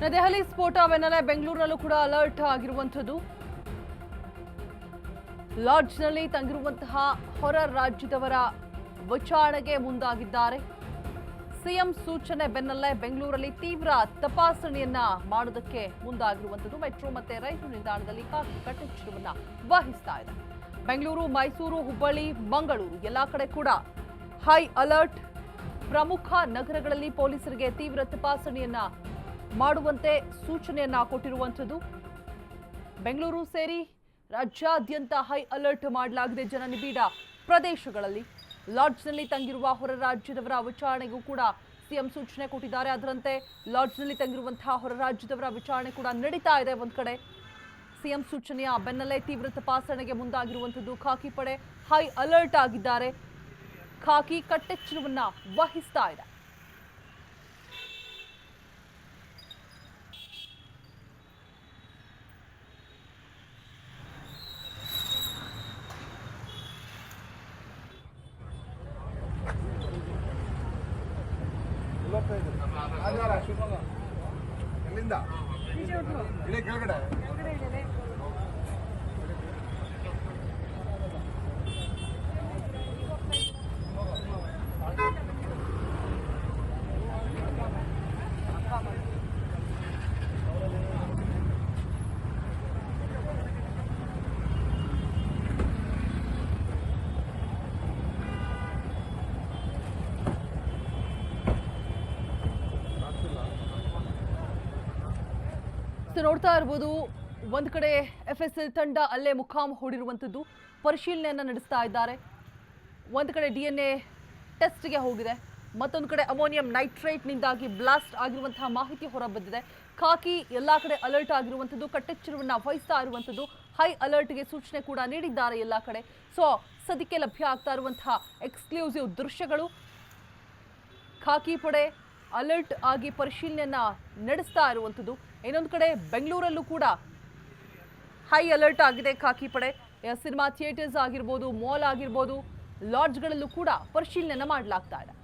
ದೆಹಲಿ ಸ್ಫೋಟ ಬೆನ್ನಲ್ಲೇ ಬೆಂಗಳೂರಿನಲ್ಲೂ ಕೂಡ ಅಲರ್ಟ್ ಆಗಿರುವಂಥದ್ದು. ಲಾಡ್ಜ್ನಲ್ಲಿ ತಂಗಿರುವಂತಹ ಹೊರ ರಾಜ್ಯದವರ ವಿಚಾರಣೆಗೆ ಮುಂದಾಗಿದ್ದಾರೆ. ಸಿಎಂ ಸೂಚನೆ ಬೆನ್ನಲ್ಲೇ ಬೆಂಗಳೂರಲ್ಲಿ ತೀವ್ರ ತಪಾಸಣೆಯನ್ನ ಮಾಡೋದಕ್ಕೆ ಮುಂದಾಗಿರುವಂಥದ್ದು. ಮೆಟ್ರೋ ಮತ್ತೆ ರೈಲು ನಿಲ್ದಾಣದಲ್ಲಿ ಕಾಫಿ ಕಟ್ಟೆಚ್ಚರವನ್ನ ವಹಿಸ್ತಾ ಇದೆ. ಬೆಂಗಳೂರು, ಮೈಸೂರು, ಹುಬ್ಬಳ್ಳಿ, ಮಂಗಳೂರು ಎಲ್ಲಾ ಕಡೆ ಕೂಡ ಹೈ ಅಲರ್ಟ್. ಪ್ರಮುಖ ನಗರಗಳಲ್ಲಿ ಪೊಲೀಸರಿಗೆ ತೀವ್ರ ತಪಾಸಣೆಯನ್ನ ಮಾಡುವಂತೆ ಸೂಚನೆಯನ್ನ ಕೊಟ್ಟಿರುವಂಥದ್ದು. ಬೆಂಗಳೂರು ಸೇರಿ ರಾಜ್ಯಾದ್ಯಂತ ಹೈ ಅಲರ್ಟ್ ಮಾಡಲಾಗಿದೆ ಜನನಿಬಿಡ ಪ್ರದೇಶಗಳಲ್ಲಿ. ಲಾಡ್ಜ್ನಲ್ಲಿ ತಂಗಿರುವ ಹೊರ ರಾಜ್ಯದವರ ವಿಚಾರಣೆಗೂ ಕೂಡ ಸಿಎಂ ಸೂಚನೆ ಕೊಟ್ಟಿದ್ದಾರೆ. ಅದರಂತೆ ಲಾಡ್ಜ್ನಲ್ಲಿ ತಂಗಿರುವಂತಹ ಹೊರ ರಾಜ್ಯದವರ ವಿಚಾರಣೆ ಕೂಡ ನಡೀತಾ ಇದೆ ಒಂದು ಕಡೆ. ಸಿಎಂ ಸೂಚನೆಯ ಬೆನ್ನಲ್ಲೇ ತೀವ್ರ ತಪಾಸಣೆಗೆ ಮುಂದಾಗಿರುವಂಥದ್ದು. ಖಾಕಿ ಪಡೆ ಹೈ ಅಲರ್ಟ್ ಆಗಿದ್ದಾರೆ. ಖಾಕಿ ಕಟ್ಟೆಚ್ಚರವನ್ನ ವಹಿಸ್ತಾ ಇದೆ. ಆಧಾರ ಶಿವಮೊಗ್ಗ ಎಲ್ಲಿಂದ ಇಲ್ಲೇ ಕೆಳಗಡೆ ಸೊ ನೋಡ್ತಾ ಇರ್ಬೋದು, ಒಂದು ಕಡೆ ಎಫ್ ಎಸ್ ಎಲ್ ತಂಡ ಅಲ್ಲೇ ಮುಖಾಮ್ ಹೂಡಿರುವಂಥದ್ದು, ಪರಿಶೀಲನೆಯನ್ನು ನಡೆಸ್ತಾ ಇದ್ದಾರೆ. ಒಂದು ಕಡೆ ಡಿ ಎನ್ ಎ ಟೆಸ್ಟ್ಗೆ ಹೋಗಿದೆ. ಮತ್ತೊಂದು ಕಡೆ ಅಮೋನಿಯಂ ನೈಟ್ರೇಟ್ನಿಂದಾಗಿ ಬ್ಲಾಸ್ಟ್ ಆಗಿರುವಂತಹ ಮಾಹಿತಿ ಹೊರಬಂದಿದೆ. ಖಾಕಿ ಎಲ್ಲ ಕಡೆ ಅಲರ್ಟ್ ಆಗಿರುವಂಥದ್ದು, ಕಟ್ಟೆಚ್ಚರವನ್ನು ವಹಿಸ್ತಾ ಇರುವಂಥದ್ದು ಹೈ ಅಲರ್ಟ್ಗೆ ಸೂಚನೆ ಕೂಡ ನೀಡಿದ್ದಾರೆ ಎಲ್ಲ ಕಡೆ. ಸೊ ಸದ್ಯಕ್ಕೆ ಲಭ್ಯ ಆಗ್ತಾ ಇರುವಂತಹ ಎಕ್ಸ್ಕ್ಲೂಸಿವ್ ದೃಶ್ಯಗಳು. ಖಾಕಿ ಪಡೆ ಅಲರ್ಟ್ ಆಗಿ ಪರಿಶೀಲನೆಯನ್ನ ನಡೆಸ್ತಾ ಇರುವಂಥದ್ದು. ಇನ್ನೊಂದು ಕಡೆ ಬೆಂಗಳೂರಲ್ಲೂ ಕೂಡ ಹೈ ಅಲರ್ಟ್ ಆಗಿದೆ ಖಾಕಿ ಪಡೆ. ಸಿನಿಮಾ ಥಿಯೇಟರ್ಸ್ ಆಗಿರ್ಬೋದು, ಮಾಲ್ ಆಗಿರ್ಬೋದು, ಲಾಡ್ಜ್ಗಳಲ್ಲೂ ಕೂಡ ಪರಿಶೀಲನೆಯನ್ನ ಮಾಡಲಾಗ್ತಾ ಇದೆ.